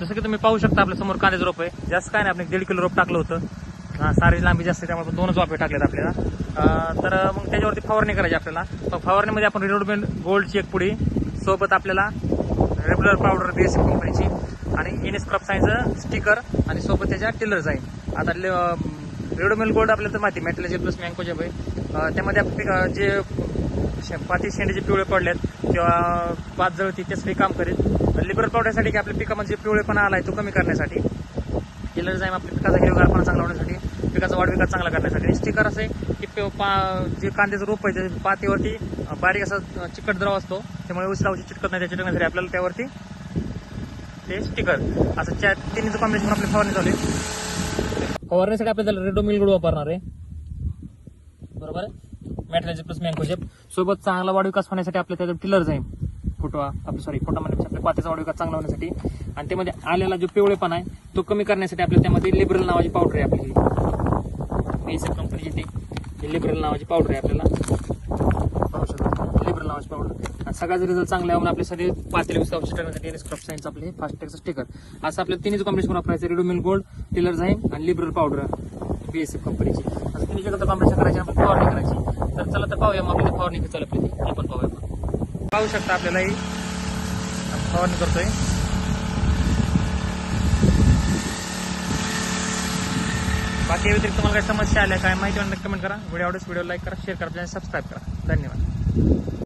जसं की तुम्ही पाहू शकता आपल्यासमोर कांद्याचं रोप आहे. जास्त काय नाही आपण एक दीड किलो रोप टाकलं होतं. सारी लांबी जास्त आहे, त्यामुळे दोनच वाफे टाकलेत आपल्याला. तर मग त्याच्यावरती फवारणी करायची आपल्याला. मग फवारणीमध्ये आपण रिनोडमेंट गोल्डची एक पुडी सोबत आपल्याला रेग्युलर पावडर बी एस कंपनीची आणि एन एस क्रॉप सायन्सचं स्टिकर आणि सोबत त्याच्या टिलर जाईल आता रेडोमेल गोल्ड आपल्याला तर माहिती मेटलचे प्लस मँको जब आहे. त्यामध्ये आपण जे पाती शेंडे जे पिवळे पडलेत. किंवा पात जळती त्यासाठी काम करेल लिबरल पावडरसाठी की आपल्या पिकामध्ये जे पिवळेपणा आलाय तो कमी करण्यासाठी. टिलर जाईम आपल्या पिकाचा हिरवगारपणा चांगला होण्यासाठी. पिकाचा वाढ विकास चांगला करण्यासाठी. स्टिकर असे की पा- जे कांद्याचं रोप आहे ते पातीवरती बारीक असा चिकट द्रव असतो. त्यामुळे उशिरा उशीर चिटकत नाही त्याच्या चिटकण्यासाठी आपल्याला त्यावरती ते स्टिकर असं चार तिन्हीचं कॉम्बिनेशन आपली फवारणी चालू आहे. फवारण्यासाठी आपल्याला रेडो मिलगुड वापरणार आहे. बरोबर आहे? मॅट्रेज प्लस मँगोजेप सोबत चांगला वाढ विकास होण्यासाठी आपल्या त्याच्यात टिलर जाईल फोटो आपलं सॉरी फोटो म्हणजे आपल्या पात्याचा वाढ विकास चांगला होण्यासाठी. आणि त्यामध्ये आलेला जो पिवळेपणा आहे तो कमी करण्यासाठी आपल्या त्यामध्ये लिबरल नावाची पावडर आहे आपली. बेसिक कंपनीची ती लिबरल नावाची पावडर आहे आपल्याला. पाहू लिबरल नावाची पावडर सगळ्याच रिझल्ट चांगला आहे म्हणून आपले सगळे पातेले औषध करण्यासाठी स्क्रब क्रॉप सायन्स आपले फास्टॅगचं स्टिकर असं आपल्या तिन्ही कॉम्बिनेशन वापरायचं रेडोमिल गोल्ड टिलर झाईम आणि लिबरल पावडर बीएसएफ कंपनीची असं तिन्ही जगत कॉम्बिनेशन करायची आपण फवारणी करायची. तर चला तर पाहूया मग. आपली फवारणी कशी चालू आपली ती पण पाहूया आपण. पाहू शकता आपल्याला ही. आपण फवारणी करतोय. बाकी व्यतिरिक्त तुम्हाला काही समस्या आल्या काय माहिती कमेंट करा. व्हिडिओ आवडेल व्हिडिओ लाईक करा शेअर करा सबस्क्राईब करा. धन्यवाद.